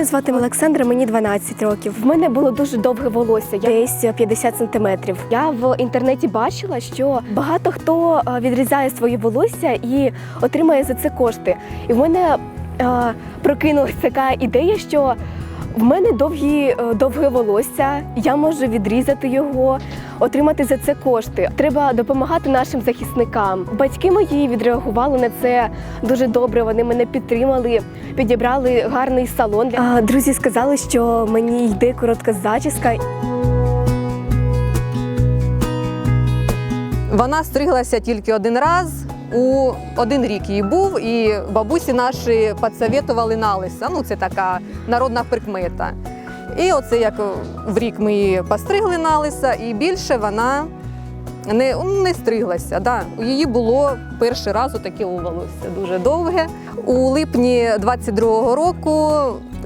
Мене звати Олександра, мені 12 років. В мене було дуже довге волосся, десь 50 сантиметрів. Я в інтернеті бачила, що багато хто е, відрізає своє волосся і отримає за це кошти. І в мене е, прокинулася така ідея, що в мене довгі, е, довге волосся, я можу відрізати його, отримати за це кошти. Треба допомагати нашим захисникам. Батьки мої відреагували на це дуже добре. Вони мене підтримали, підібрали гарний салон. А, друзі сказали, що мені йде коротка зачіска. Вона стриглася тільки один раз. У один рік її був, і бабусі наші підсовєтували на лиса. Ну, це така народна прикмета. І оце як в рік ми її постригли на лиса, і більше вона не, не стриглася. Да. У її було перший раз таке волосся дуже довге. У липні 22-го року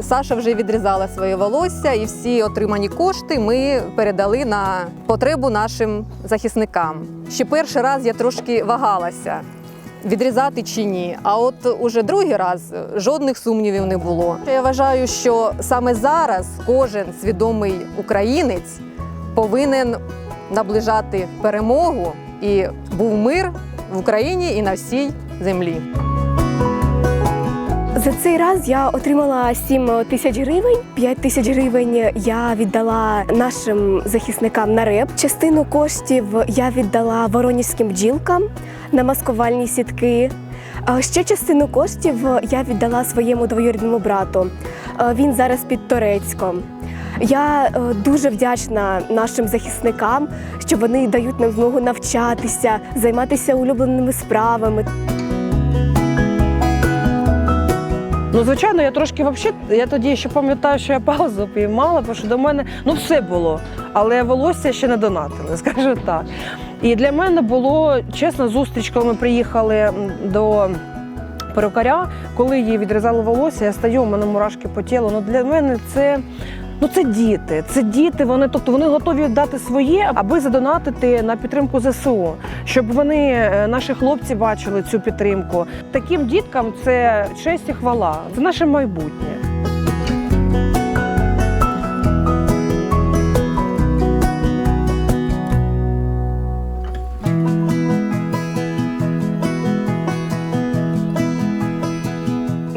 Саша вже відрізала своє волосся, і всі отримані кошти ми передали на потребу нашим захисникам. Ще перший раз я трошки вагалася. Відрізати чи ні, а от уже другий раз жодних сумнівів не було. Я вважаю, що саме зараз кожен свідомий українець повинен наближати перемогу і був мир в Україні і на всій землі. За цей раз я отримала 7 тисяч гривень. 5 тисяч гривень я віддала нашим захисникам на реп. Частину коштів я віддала воронівським бджілкам на маскувальні сітки. Ще частину коштів я віддала своєму двоюрідному брату. Е, Він зараз під Торецьком. Я е, дуже вдячна нашим захисникам, що вони дають нам змогу навчатися, займатися улюбленими справами. Ну, звичайно, я трошки взагалі, я тоді ще пам'ятаю, що я паузу піймала, бо що до мене ну все було, але волосся ще не донатили, скажу так. І для мене було чесно зустріч, коли ми приїхали до перукаря, коли їй відрізали волосся, я стою, у мене мурашки по тілу. Ну для мене це. Ну, це діти, це діти. Вони тобто вони готові дати своє, аби задонатити на підтримку ЗСУ, щоб вони, е, наші хлопці, бачили цю підтримку. Таким діткам це честь і хвала. Це наше майбутнє.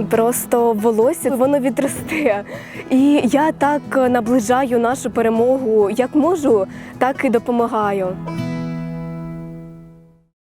Просто волосся воно відросте. І я так наближаю нашу перемогу, як можу, так і допомагаю.